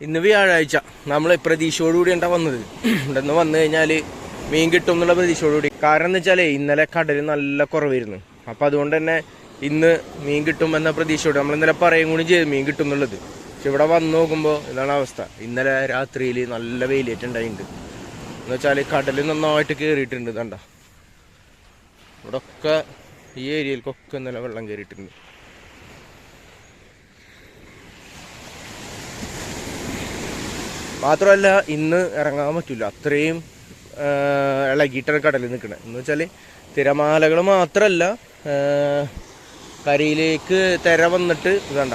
ഇന്ന് വ്യാഴാഴ്ച. നമ്മൾ പ്രതീക്ഷയോടുകൂടി ഉണ്ടാ വന്നത്. ഇവിടെന്ന് വന്നു കഴിഞ്ഞാൽ മീൻ കിട്ടും എന്നുള്ള പ്രതീക്ഷയോടുകൂടി. കാരണം എന്ന് വെച്ചാൽ ഇന്നലെ കടൽ നല്ല കുറവായിരുന്നു. അപ്പം അതുകൊണ്ട് തന്നെ ഇന്ന് മീൻ കിട്ടും എന്ന പ്രതീക്ഷയോട് നമ്മൾ ഇന്നലെ പറയും കൂടി ചെയ്തു മീൻ കിട്ടും എന്നുള്ളത്. പക്ഷെ ഇവിടെ വന്ന് നോക്കുമ്പോൾ ഇതാണ് അവസ്ഥ. ഇന്നലെ രാത്രിയിൽ നല്ല വെയിലേറ്റുണ്ടായിട്ടുണ്ട് എന്ന് വെച്ചാൽ കടൽ നന്നായിട്ട് കയറിയിട്ടുണ്ട് കണ്ട? ഇവിടെ ഒക്കെ ഈ ഏരിയയിലേക്കൊക്കെ ഇന്നലെ വെള്ളം കയറിയിട്ടുണ്ട് മാത്രമല്ല ഇന്ന് ഇറങ്ങാൻ പറ്റില്ല അത്രയും ഇളകിയിട്ടാണ് കടലിൽ നിൽക്കുന്നത് എന്ന് വെച്ചാൽ തിരമാലകൾ മാത്രമല്ല കരയിലേക്ക് തിര വന്നിട്ട് ഇതണ്ട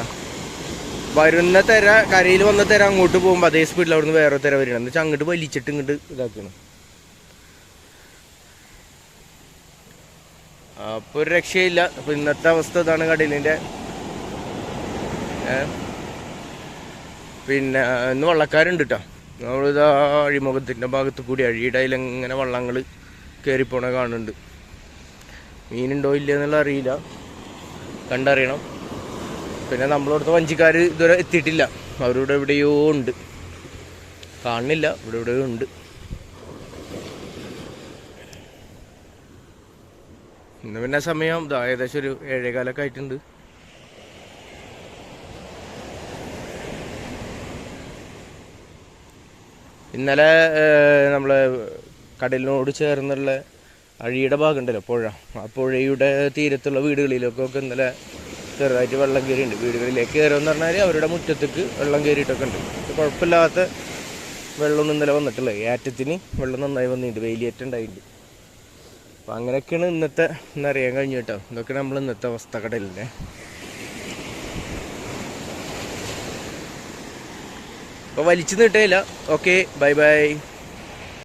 വരുന്ന തിര കരയിൽ വന്ന തിര അങ്ങോട്ട് പോകുമ്പോൾ അതേ സ്പീഡിൽ അവിടുന്ന് വേറെ തിര വരുന്നത് എന്ന് വെച്ചാൽ അങ്ങോട്ട് വലിച്ചിട്ട് ഇങ്ങോട്ട് ഇതാക്കണം. അപ്പോൾ ഒരു രക്ഷയില്ല. അപ്പോൾ ഇന്നത്തെ അവസ്ഥ ഇതാണ് കടലിന്റെ ഏഹ് പിന്നെ ഇന്ന് വള്ളക്കാരുണ്ട് കേട്ടോ നമ്മളിതാ അഴിമുഖത്തിന്റെ ഭാഗത്ത് കൂടി അഴിയുടെ അതിലിങ്ങനെ വള്ളങ്ങൾ കയറിപ്പോണ കാണുന്നുണ്ട്. മീനുണ്ടോ ഇല്ല എന്നുള്ള അറിയില്ല. കണ്ടറിയണം. പിന്നെ നമ്മളവിടുത്തെ വഞ്ചിക്കാർ ഇതുവരെ എത്തിയിട്ടില്ല. അവരിവിടെ എവിടെയോ ഉണ്ട്. കാണുന്നില്ല. ഇവിടെ എവിടെയോ ഉണ്ട്. ഇന്ന് പിന്നെ സമയം ഏകദേശം ഒരു ഏഴേകാലൊക്കെ ആയിട്ടുണ്ട്. ഇന്നലെ നമ്മൾ കടലിനോട് ചേർന്നുള്ള അഴിയുടെ ഭാഗമുണ്ടല്ലോ പുഴ. ആ പുഴയുടെ തീരത്തുള്ള വീടുകളിലൊക്കെ ഒക്കെ ഇന്നലെ ചെറുതായിട്ട് വെള്ളം കയറിയുണ്ട് വീടുകളിലേക്ക് കയറുമെന്ന് പറഞ്ഞാൽ അവരുടെ മുറ്റത്തേക്ക് വെള്ളം കയറിയിട്ടൊക്കെ ഉണ്ട്. കുഴപ്പമില്ലാത്ത വെള്ളമൊന്നും ഇന്നലെ വന്നിട്ടില്ല. ഏറ്റത്തിന് വെള്ളം നന്നായി വന്നിട്ടുണ്ട്. വെയിലേറ്റം ഉണ്ടായിട്ടുണ്ട്. അപ്പം അങ്ങനെയൊക്കെയാണ് ഇന്നത്തെ ഇന്നറിയാൻ കഴിഞ്ഞു കേട്ടോ. ഇതൊക്കെ നമ്മൾ ഇന്നത്തെ അവസ്ഥ കടലിന്റെ അപ്പോൾ വലിച്ചു നീട്ടേയില്ല ഓക്കെ ബൈ ബൈ